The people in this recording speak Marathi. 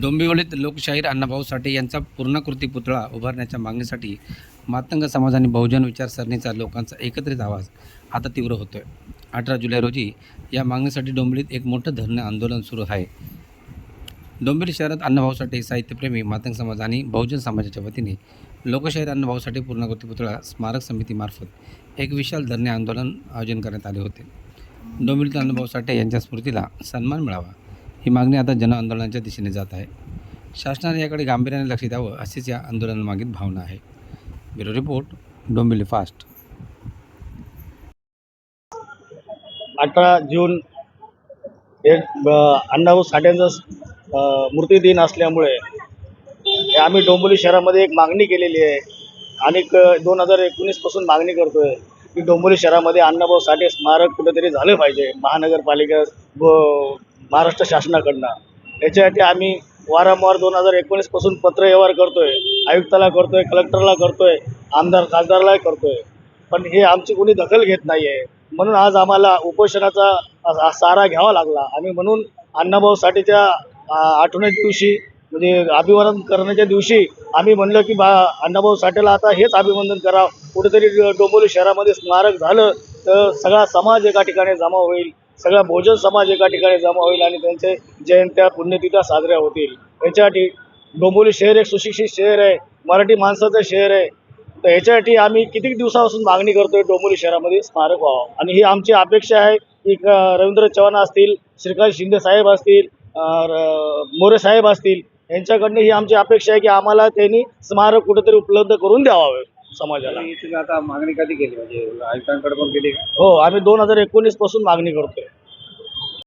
डोंबिवलीत लोकशाहीर अण्णाभाऊ साठे यांचा पूर्णाकृती पुतळा उभारण्याच्या मागणीसाठी मातंग समाज आणि बहुजन विचारसरणीचा लोकांचा एकत्रित आवाज आता तीव्र होतोय. अठरा जुलै रोजी या मागणीसाठी डोंबिवलीत एक मोठं धरणं आंदोलन सुरू आहे. डोंबिवली शहरात अण्णाभाऊ साठे साहित्यप्रेमी मातंग समाज आणि बहुजन समाजाच्या वतीने लोकशाहीर अण्णाभाऊ साठे पूर्णाकृती पुतळा स्मारक समितीमार्फत एक विशाल धरणे आंदोलन आयोजन करण्यात आले होते. डोंबिवलीत अण्णाभाऊ साठे यांच्या स्मृतीला सन्मान मिळावा. ही मागणी आता जनआंदोलनाच्या दिशेने जात आहे. शासनाने याकडे गांभीर्याने लक्ष द्यावं अशीच या आंदोलनामागील भावना आहे. Bureau report Dombivli fast. अठरा जून हे अण्णाभाऊ साठ्यांचा मूर्ती मृत्यूदिन असल्यामुळे आम्ही डोंबिवली शहरामध्ये एक मागणी केलेली आहे. आणि दोन हजार एकोणीसपासून मागणी करतोय की डोंबिवली शहरामध्ये अण्णाभाऊ साठे स्मारक कुठेतरी झालं पाहिजे. महानगरपालिका व महाराष्ट्र शासनाकडनं. याच्यासाठी आम्ही वारंवार दोन हजार एकोणीसपासून पत्रव्यवहार करतोय आयुक्ताला करतोय कलेक्टरला करतोय आमदार खासदारलाही करतोय. पण हे आमची कोणी दखल घेत नाही आहे म्हणून आज आम्हाला उपोषणाचा सारा घ्यावा लागला. आणि म्हणून अण्णाभाऊ साठेच्या आ, आठवण्याच्या दिवशी म्हणजे अभिवादन करण्याच्या दिवशी आम्ही म्हणलं की बा अण्णाभाऊ साठेला आता हेच अभिवंदन करावं कुठेतरी डोंबिवली शहरामध्ये स्मारक झालं तर सगळा समाज एका ठिकाणी जमा होईल. सगळा भोजन समाज एका ठिकाणी जमा होईल आणि त्यांचे जयंत्या पुण्यतिथ्या साजऱ्या होतील. याच्यासाठी डोंबिवली शहर एक सुशिक्षित शहर आहे मराठी माणसाचं शहर आहे. तर याच्यासाठी आम्ही किती दिवसापासून मागणी करतोय डोंबिवली शहरामध्ये स्मारक व्हावं. आणि ही आमची अपेक्षा आहे की रवींद्र चव्हाण असतील श्रीकांत शिंदे साहेब असतील मोरे साहेब असतील यांच्याकडनं ही आमची अपेक्षा आहे की आम्हाला त्यांनी स्मारक कुठेतरी उपलब्ध करून द्यावावे समाजाला. आता मागणी कधी केली? म्हणजे आयुक्तांकडे पण केली हो आम्ही दोन हजार एकोणीसपासून मागणी करतोय.